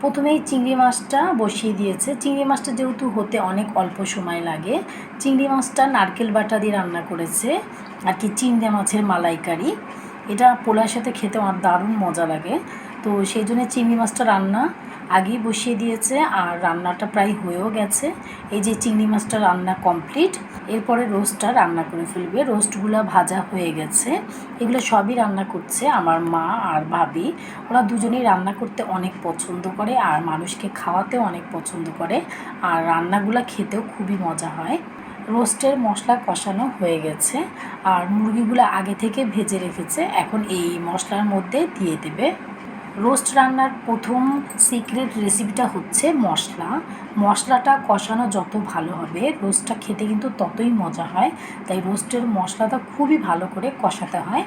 প্রথমেই চিংড়ি মাছটা বসিয়ে দিয়েছে। চিংড়ি মাছটা যেহেতু হতে অনেক অল্প সময় লাগে, চিংড়ি মাছটা নারকেল বাটা দিয়ে রান্না করেছে। আর কি চিংড়ি মাছের মালাইকারি। এটা পোলার সাথে খেতে আমার দারুণ মজা লাগে। তো সেই জন্য চিংড়ি মাছটা রান্না আগেই বসিয়ে দিয়েছে আর রান্নাটা প্রায় হয়েও গেছে। এই যে চিংড়ি মাছটা রান্না কমপ্লিট এরপরে রোস্টটা রান্না করে ফেলবে। রোস্টগুলো ভাজা হয়ে গেছে। এগুলো সবই রান্না করছে আমার মা আর ভাবি। ওরা দুজনেই রান্না করতে অনেক পছন্দ করে আর মানুষকে খাওয়াতেও অনেক পছন্দ করে আর রান্নাগুলো খেতেও খুবই মজা হয়। রোস্টের মশলা কষানো হয়ে গেছে আর মুরগিগুলো আগে থেকে ভেজে রেখেছে। এখন এই মশলার মধ্যে দিয়ে দেবে। রোস্ট রান্নার প্রথম সিক্রেট রেসিপিটা হচ্ছে মশলা। মশলাটা কষানো যত ভালো হবে, রোস্টটা খেতে কিন্তু ততই মজা হয়। তাই রোস্টের মশলাটা খুবই ভালো করে কষাতে হয়।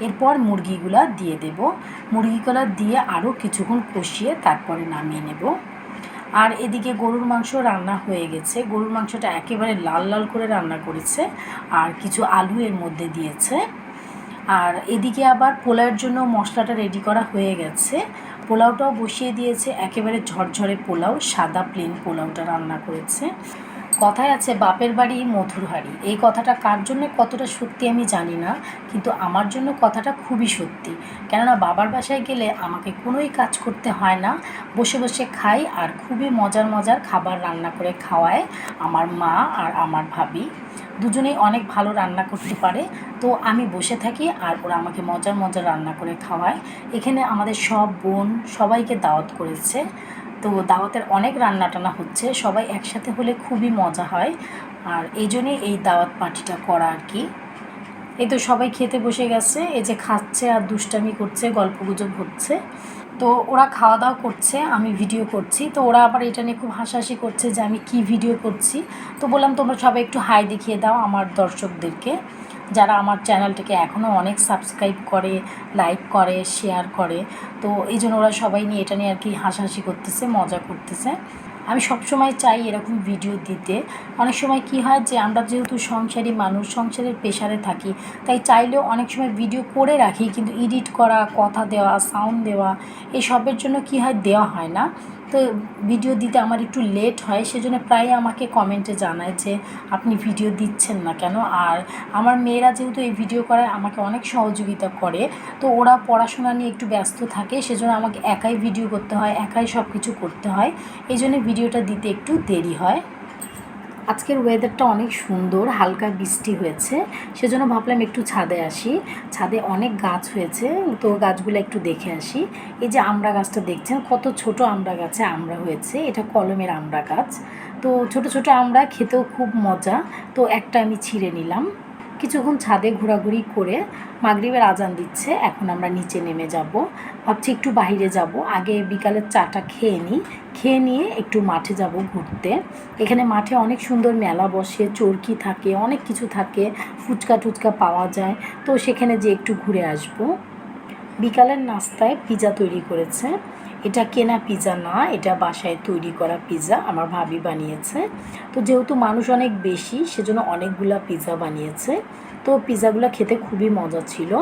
এরপর মুরগিগুলা দিয়ে দেব। মুরগিগুলা দিয়ে আরও কিছুক্ষণ কষিয়ে তারপরে নামিয়ে নেব। আর এদিকে গরুর মাংস রান্না হয়ে গেছে। গরুর মাংসটা একেবারে লাল লাল করে রান্না করেছে। আর কিছু আলু এর মধ্যে দিয়েছে। আর এদিকে আবার পোলাওয়ের জন্য মশলাটা রেডি করা হয়ে গেছে। পোলাওটাও বসিয়ে দিয়েছে, একেবারে ঝরঝরে পোলাও, সাদা প্লেন পোলাওটা রান্না করেছে। কথায় আছে, বাপের বাড়ি মধুর হাড়ি। এই কথাটা কার জন্য কতটা সত্যি আমি জানি না, কিন্তু আমার জন্য কথাটা খুবই সত্যি। কেননা বাবার বাসায় গেলে আমাকে কোনোই কাজ করতে হয় না। বসে বসে খাই আর খুবই মজার মজার খাবার রান্না করে খাওয়ায় আমার মা আর আমার ভাবি। দুজনেই অনেক ভালো রান্না করতে পারে। তো আমি বসে থাকি আর ওরা আমাকে মজার মজার রান্না করে খাওয়ায়। এখানে আমাদের সব বোন সবাইকে দাওয়াত করেছে। তো দাওয়াতের অনেক রান্না টান্না হচ্ছে, সবাই একসাথে হলে খুবই মজা হয়। আর এই জন্যই এই দাওয়াত পার্টিটা করা আর কি। এই তো সবাই খেতে বসে গেছে, এই যে খাচ্ছে আর দুষ্টামি করছে, গল্পগুজব হচ্ছে। তো ওরা খাওয়া দাওয়া করছে, আমি ভিডিও করছি। তো ওরা আবার এটা নিয়ে খুব হাসাহাসি করছে যে আমি কি ভিডিও করছি। তো বললাম, তোমরা সবাই একটু হাই দেখিয়ে দাও আমার দর্শকদেরকে। যারা আমার চ্যানেলটাকে এখনও অনেক সাবস্ক্রাইব করে লাইক করে শেয়ার করে, তো এই জন্য ওরা সবাই নিয়ে এটা নিয়ে আর কি হাসাহাসি করতেছে, মজা করতেছে। আমি সবসময় চাই এরকম ভিডিও দিতে। অনেক সময় কি হয় যে আমরা যেহেতু সংসারী মানুষ, সংসারের পেশারে থাকি, তাই চাইলেও অনেক সময় ভিডিও করে রাখি, কিন্তু এডিট করা, কথা দেওয়া সাউন্ড দেওয়া, এসবের জন্য কি হয় দেওয়া হয় না। তো ভিডিও দিতে আমার একটু লেট হয়, সেজন্য প্রায় আমাকে কমেন্টে জানায় যে, আপনি ভিডিও দিচ্ছেন না কেন? আর আমার মেয়েরা যেহেতু এই ভিডিও করায়, আমাকে অনেক সহযোগিতা করে, তো ওরা পড়াশোনা নিয়ে একটু ব্যস্ত থাকে, সেজন্য আমাকে একাই ভিডিও করতে হয়, একাই সব কিছু করতে হয়, এই জন্য ভিডিওটা দিতে একটু দেরি হয়। আজকের ওয়েদারটা অনেক সুন্দর, হালকা বৃষ্টি হয়েছে, সেজন্য ভাবলাম একটু ছাদে আসি। ছাদে অনেক গাছ হয়েছে, তো গাছগুলো একটু দেখে আসি। এই যে আমরা গাছটা দেখছেন, কত ছোট আমরা গাছে আমরা হয়েছে, এটা কলমের আমরা গাছ। তো ছোট ছোট আমরা, খেতেও খুব মজা, তো একটা আমি ছিঁড়ে নিলাম। কিছুক্ষণ ছাদে ঘোরাঘুরি করে মাগরিবের আজান দিচ্ছে, এখন আমরা নিচে নেমে যাব। ভাবছি একটু বাইরে যাব। আগে বিকালের চাটা খেয়ে নিই। খেয়ে নিয়ে একটু মাঠে যাব ঘুরতে। এখানে মাঠে অনেক সুন্দর মেলা বসে, চরকি থাকে, অনেক কিছু থাকে, ফুচকা টুচকা পাওয়া যায়। তো সেখানে যে একটু ঘুরে আসব। বিকালের নাস্তায় পিজা তৈরি করেছে। এটা কেনা পিজা না, এটা বাসায় তৈরি করা পিজা আমার ভাবি বানিয়েছে। তো যেহেতু মানুষ অনেক বেশি, সেজন্য অনেকগুলা পিজা বানিয়েছে। তো পিজাগুলো খেতে খুবই মজা ছিল।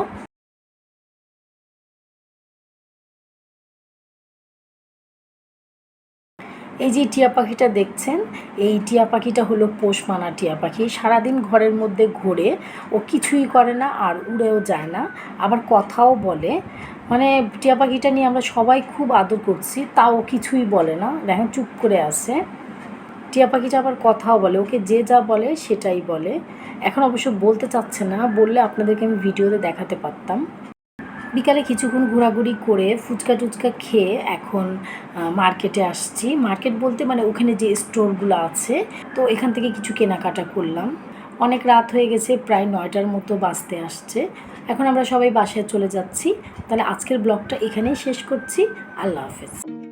এই যে টিয়া পাখিটা দেখছেন, এই টিয়া পাখিটা হলো পোষ মানা টিয়া পাখি। সারাদিন ঘরের মধ্যে ঘোরে, ও কিছুই করে না আর উড়েও যায় না। আবার কথাও বলে। মানে টিয়া পাখিটা নিয়ে আমরা সবাই খুব আদর করছি, তাও কিছুই বলে না। দেখেন চুপ করে আছে। টিয়া পাখিটা আবার কথাও বলে, ওকে যে যা বলে সেটাই বলে। এখন অবশ্য বলতে চাচ্ছে না, বললে আপনাদেরকে আমি ভিডিওতে দেখাতে পারতাম। বিকালে কিছুক্ষণ ঘোরাঘুরি করে ফুচকা টুচকা খেয়ে এখন মার্কেটে আসছি। মার্কেট বলতে মানে ওখানে যে স্টোরগুলো আছে, তো এখান থেকে কিছু কেনাকাটা করলাম। অনেক রাত হয়ে গেছে, প্রায় নয়টার মতো বাঁচতে আসছে। এখন আমরা সবাই বাসায় চলে যাচ্ছি। তাহলে আজকের ব্লগটা এখানেই শেষ করছি। আল্লাহ হাফেজ।